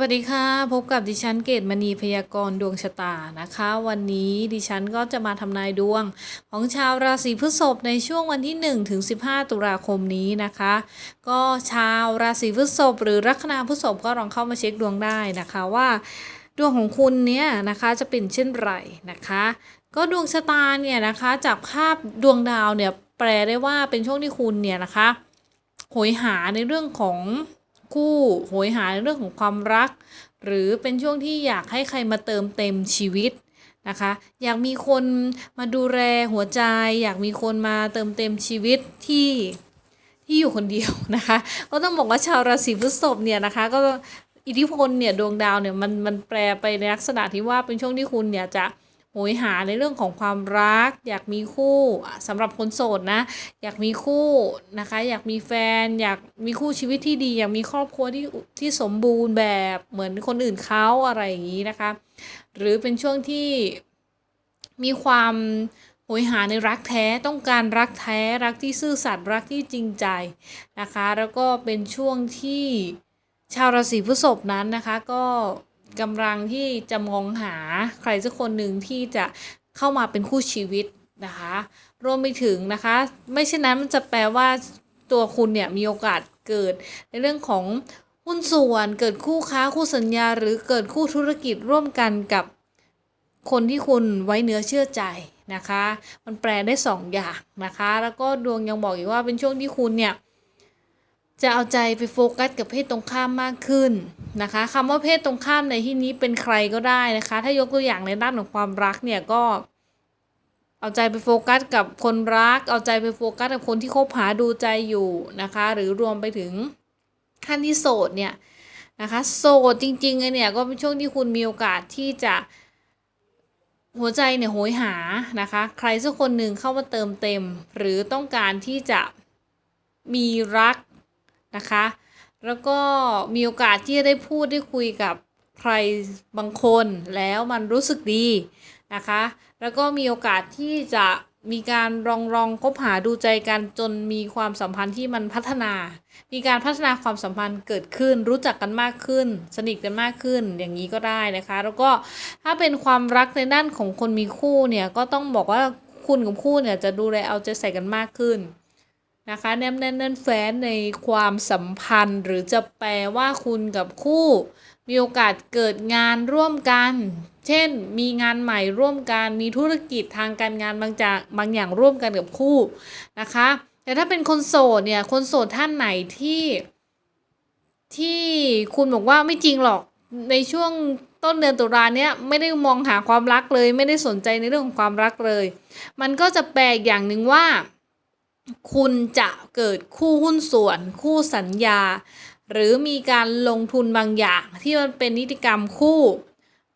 วัสดีค่ะ พบกับดิฉันเกตมณีพยากรณ์ดวงชะตานะคะ วันนี้ดิฉันก็จะมาทำนายดวง ของชาวราศีพฤษภในช่วงวันที่1ถึง15 ตุลาคมนี้นะคะ ก็ชาวราศีพฤษภหรือลัคนาพฤษภก็ลองเข้ามาเช็คดวงได้นะคะว่าดวงของคุณเนี่ยนะคะจะเป็นเช่นไรนะคะ ก็ดวงชะตาเนี่ยนะคะจากภาพดวงดาวเนี่ยแปลได้ว่าเป็นช่วงที่คุณเนี่ยนะคะโหยหาในเรื่องของ คู่โหยหาเรื่องของความรัก หรือเป็นช่วงที่อยากให้ใครมาเติมเต็มชีวิตนะคะอยากมีคนมาดูแลหัวใจ อยากมีคนมาเติมเต็มชีวิตที่ที่อยู่คนเดียวนะคะ ก็ต้องบอกว่าชาวราศีพฤษภเนี่ยนะคะ ก็อิทธิพลเนี่ยดวงดาวเนี่ยมันมันแปลไปในลักษณะที่ว่าเป็นช่วงที่คุณเนี่ยจะ โหยหาในเรื่องของความรัก อยากมีคู่สำหรับคนโสดนะ อยากมีคู่นะคะ อยากมีแฟน อยากมีคู่ชีวิตที่ดี อยากมีครอบครัวที่ที่สมบูรณ์แบบเหมือนคนอื่นเขาอะไรอย่างนี้นะคะ หรือเป็นช่วงที่มีความโหยหาในรักแท้ต้องการรักแท้รักที่ซื่อสัตย์รักที่จริงใจนะคะ แล้วก็เป็นช่วงที่ชาวราศีพฤษภนั้นนะคะก็ กำลังที่จะมองหาใครสักคนหนึ่งที่จะเข้ามาเป็นคู่ชีวิตนะคะ รวมไปถึงนะคะ ไม่เช่นนั้นมันจะแปลว่าตัวคุณเนี่ยมีโอกาสเกิดในเรื่องของหุ้นส่วนเกิดคู่ค้าคู่สัญญา หรือเกิดคู่ธุรกิจร่วมกันกับคนที่คุณไว้เนื้อเชื่อใจนะคะ มันแปลได้สองอย่างนะคะ แล้วก็ดวงยังบอกอีกว่าเป็นช่วงที่คุณเนี่ย จะเอาใจไปโฟกัสกับเพศตรงข้ามมากขึ้นนะคะคำว่าเพศตรงข้ามในที่นี้เป็นใครก็ได้นะคะ ถ้ายกตัวอย่างในด้านของความรักเนี่ยก็เอาใจไปโฟกัสกับคนรัก เอาใจไปโฟกัสกับคนที่คบหาดูใจอยู่นะคะ หรือรวมไปถึงท่านที่โสดเนี่ยนะคะโสดจริงๆเนี่ยก็เป็นช่วงที่คุณมีโอกาสที่จะหัวใจเนี่ยโหยหานะคะ ใครสักคนหนึ่งเข้ามาเติมเต็ม หรือต้องการที่จะมีรัก นะคะ แล้วก็มีโอกาสที่จะได้พูดได้คุยกับใครบางคนแล้วมันรู้สึกดีนะคะ แล้วก็มีโอกาสที่จะมีการลองลองคบหาดูใจกันจนมีความสัมพันธ์ที่มันพัฒนา มีการพัฒนาความสัมพันธ์เกิดขึ้น รู้จักกันมากขึ้น สนิทกันมากขึ้นอย่างนี้ก็ได้นะคะ แล้วก็ถ้าเป็นความรักในด้านของคนมีคู่เนี่ยก็ต้องบอกว่าคุณกับคู่เนี่ยจะดูแลเอาใจใส่กันมากขึ้น นะคะแนมแน่นแน่นแฟ้นในความสัมพันธ์ หรือจะแปลว่าคุณกับคู่ มีโอกาสเกิดงานร่วมกัน เช่น มีงานใหม่ร่วมกัน มีธุรกิจทางการงานบางจากบางอย่างร่วมกันกับคู่นะคะ แต่ถ้าเป็นคนโสดเนี่ย คนโสดท่านไหนที่ ที่คุณบอกว่าไม่จริงหรอกในช่วงต้นเดือนตุลาเนี้ยไม่ได้มองหาความรักเลย ไม่ได้สนใจในเรื่องของความรักเลย มันก็จะแปลกอย่างหนึ่งว่า คุณจะเกิดคู่หุ้นส่วน คู่สัญญา หรือมีการลงทุนบางอย่าง ที่มันเป็นนิติกรรมคู่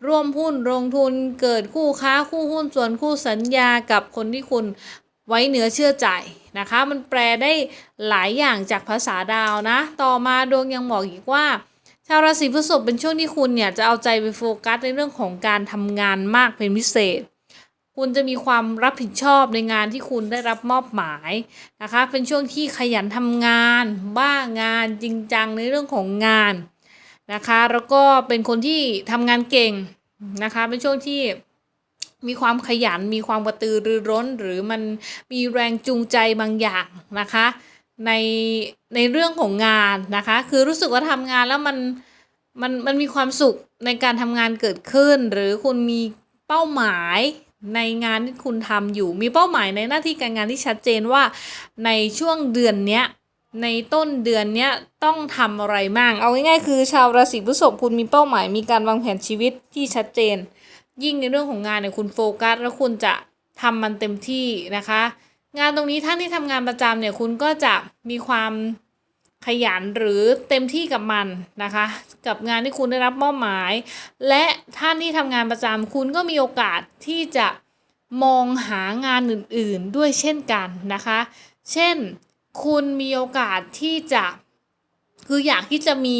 ร่วมหุ้นลงทุนเกิดคู่ค้าคู่หุ้นส่วนคู่สัญญากับคนที่คุณไว้เหนือเชื่อใจนะคะ มันแปลได้หลายอย่างจากภาษาดาวนะ ต่อมาดวงยังบอกอีกว่า ชาวราศีพฤษภเป็นช่วงที่คุณเนี่ยจะเอาใจไปโฟกัสในเรื่องของการทำงานมากเป็นพิเศษ คุณจะมีความรับผิดชอบในงานที่คุณได้รับมอบหมายนะคะ เป็นช่วงที่ขยันทำงานบ้างานจริงจังในเรื่องของงานนะคะ แล้วก็เป็นคนที่ทำงานเก่งนะคะ เป็นช่วงที่มีความขยันมีความกระตือรือร้น หรือมันมีแรงจูงใจบางอย่างนะคะ ในในเรื่องของงานนะคะ คือรู้สึกว่าทำงานแล้วมันมันมันมีความสุขในการทำงานเกิดขึ้น หรือคุณมีเป้าหมาย ในงานที่คุณทำอยู่ มีเป้าหมายในหน้าที่การงานที่ชัดเจนว่า ในช่วงเดือนเนี้ยในต้นเดือนเนี้ยต้องทำอะไรบ้างเอาง่ายๆคือ ชาวราศีพฤษภคุณมีเป้าหมาย มีการวางแผนชีวิตที่ชัดเจน ยิ่งในเรื่องของงานเนี่ยคุณโฟกัส แล้วคุณจะทำมันเต็มที่นะคะ งานตรงนี้ท่านที่ทำงานประจำเนี่ยคุณก็จะมีความ ขยันหรือเต็มที่กับมันนะคะ กับงานที่คุณได้รับมอบหมาย และท่านที่ทำงานประจำคุณก็มีโอกาสที่จะมองหางานอื่นๆด้วยเช่นกันนะคะ เช่นคุณมีโอกาสที่จะคืออยากที่จะมี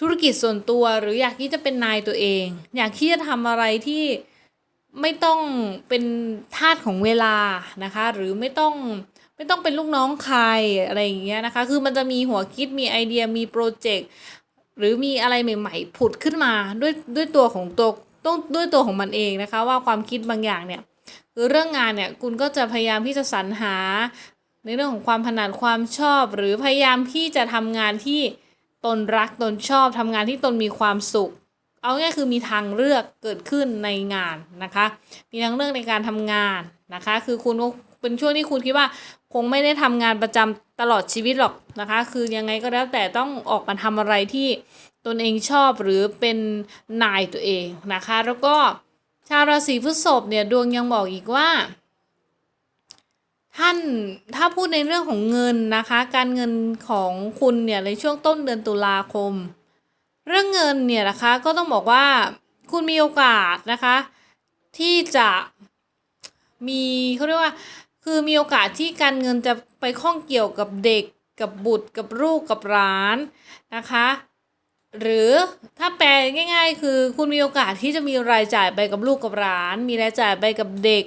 ธุรกิจส่วนตัว หรืออยากที่จะเป็นนายตัวเอง อยากที่จะทำอะไรที่ไม่ต้องเป็นทาสของเวลานะคะ หรือไม่ต้อง ไม่ต้องเป็นลูกน้องใครอะไรอย่างเงี้ยนะคะ คือมันจะมีหัวคิดมีไอเดียมีโปรเจกต์หรือมีอะไรใหม่ๆผุดขึ้นมาด้วยด้วยตัวของตัวต้องด้วยตัวของมันเองนะคะ ว่าความคิดบางอย่างเนี่ยคือเรื่องงานเนี่ยคุณก็จะพยายามที่จะสรรหา ในเรื่องของความถนัดความชอบ หรือพยายามที่จะทำงานที่ตนรักตนชอบทำงานที่ตนมีความสุข เอาง่ายคือมีทางเลือกเกิดขึ้นในงานนะคะ มีทางเลือกในการทำงานนะคะ คือคุณ เป็นช่วงที่คุณคิดว่าคงไม่ได้ทำงานประจำตลอดชีวิตหรอกนะคะ คือยังไงก็แล้วแต่ต้องออกมาทำอะไรที่ตนเองชอบหรือเป็นนายตัวเองนะคะ แล้วก็ชาวราศีพฤษภเนี่ยดวงยังบอกอีกว่า ท่านถ้าพูดในเรื่องของเงินนะคะ การเงินของคุณเนี่ยในช่วงต้นเดือนตุลาคม เรื่องเงินเนี่ยนะคะก็ต้องบอกว่าคุณมีโอกาสนะคะ ที่จะมีเขาเรียกว่า คือมีโอกาสที่การเงินจะไปข้องเกี่ยวกับเด็กกับบุตรกับลูกกับร้านนะคะ หรือถ้าแปลง่าย ๆ คือคุณมีโอกาสที่จะมีรายจ่ายไปกับลูกกับร้าน มีรายจ่ายไปกับเด็ก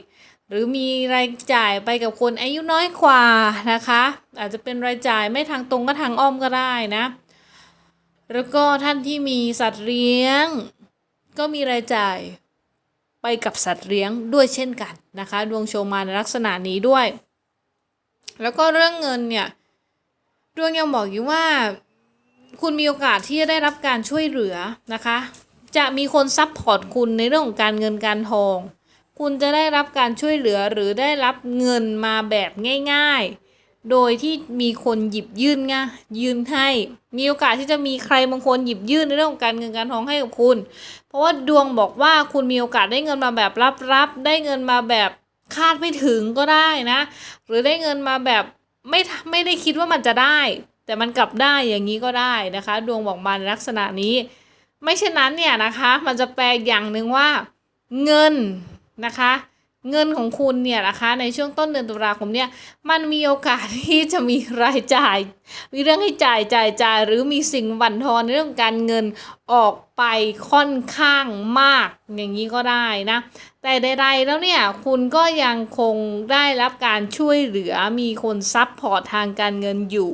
หรือมีรายจ่ายไปกับคนอายุน้อยกว่านะคะ อาจจะเป็นรายจ่ายไม่ทางตรงก็ทางอ้อมก็ได้นะ แล้วก็ท่านที่มีสัตว์เลี้ยง ก็มีรายจ่าย ไปกับสัตว์เลี้ยงด้วยเช่นกันนะคะ ดวงโชมาในลักษณะนี้ด้วย แล้วก็เรื่องเงินเนี่ยดวงยังบอกอยู่ว่าคุณมีโอกาสที่จะได้รับการช่วยเหลือนะคะ จะมีคนซัพพอร์ตคุณในเรื่องของการเงินการทอง คุณจะได้รับการช่วยเหลือหรือได้รับเงินมาแบบง่าย ๆ โดยที่มีคนหยิบยื่นไงยื่นให้ มีโอกาสที่จะมีใครบางคนหยิบยื่นในเรื่องของการเงินการทองให้กับคุณ เพราะว่าดวงบอกว่าคุณมีโอกาสได้เงินมาแบบรับๆได้เงินมาแบบคาดไม่ถึงก็ได้นะ หรือได้เงินมาแบบไม่ไม่ได้คิดว่ามันจะได้ แต่มันกลับได้อย่างนี้ก็ได้นะคะ ดวงบอกมาในลักษณะนี้ ไม่เช่นนั้นเนี่ยนะคะ มันจะแปลอย่างหนึ่งว่า เงินนะคะ เงินของคุณเนี่ยนะคะในช่วงต้นเดือนตุลาคมเนี่ยมันมีโอกาสที่จะมีรายจ่าย มีเรื่องให้จ่ายจ่ายจ่ายหรือมีสิ่งบั่นทอนในเรื่องการเงินออกไปค่อนข้างมากอย่างนี้ก็ได้นะแต่ใดๆแล้วเนี่ยคุณก็ยังคงได้รับการช่วยเหลือมีคนซับพอร์ตทางการเงินอยู่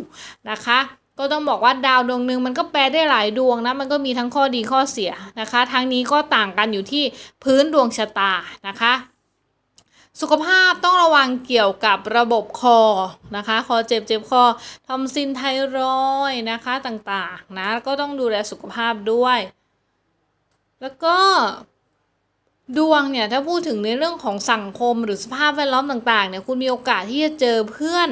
นะคะก็ต้องบอกว่าดาวดวงหนึ่งมันก็แปลได้หลายดวงนะ มันก็มีทั้งข้อดีข้อเสียนะคะ ทั้งนี้ก็ต่างกันอยู่ที่พื้นดวงชะตานะคะ สุขภาพต้องระวังเกี่ยวกับระบบคอนะคะ คอเจ็บเจ็บคอทอมซินไทรอยนะคะต่างๆนะก็ต้องดูแลสุขภาพด้วย แล้วก็ดวงเนี่ยถ้าพูดถึงในเรื่องของสังคมหรือสภาพแวดล้อมต่างๆเนี่ยคุณมีโอกาสที่จะเจอเพื่อน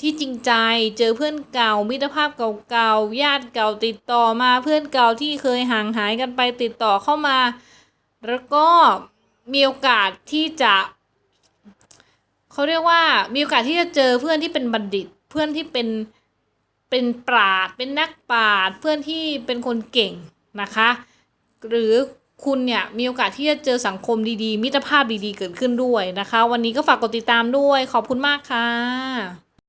ที่จริงใจเจอเพื่อนเก่ามิตรภาพเก่าๆญาติเก่าติดต่อมาเพื่อนเก่าที่เคยห่างหายกันไปติดต่อเข้ามา แล้วก็มีโอกาสที่จะ เขาเรียกว่ามีโอกาสที่จะเจอเพื่อนที่เป็นบัณฑิต เพื่อนที่เป็นเป็นปราดเป็นนักปราดเพื่อนที่เป็นคนเก่งนะคะ หรือคุณเนี่ยมีโอกาสที่จะเจอสังคมดีๆ มิตรภาพดีๆ เกิดขึ้นด้วยนะคะ วันนี้ก็ฝากกดติดตามด้วยขอบคุณมากค่ะ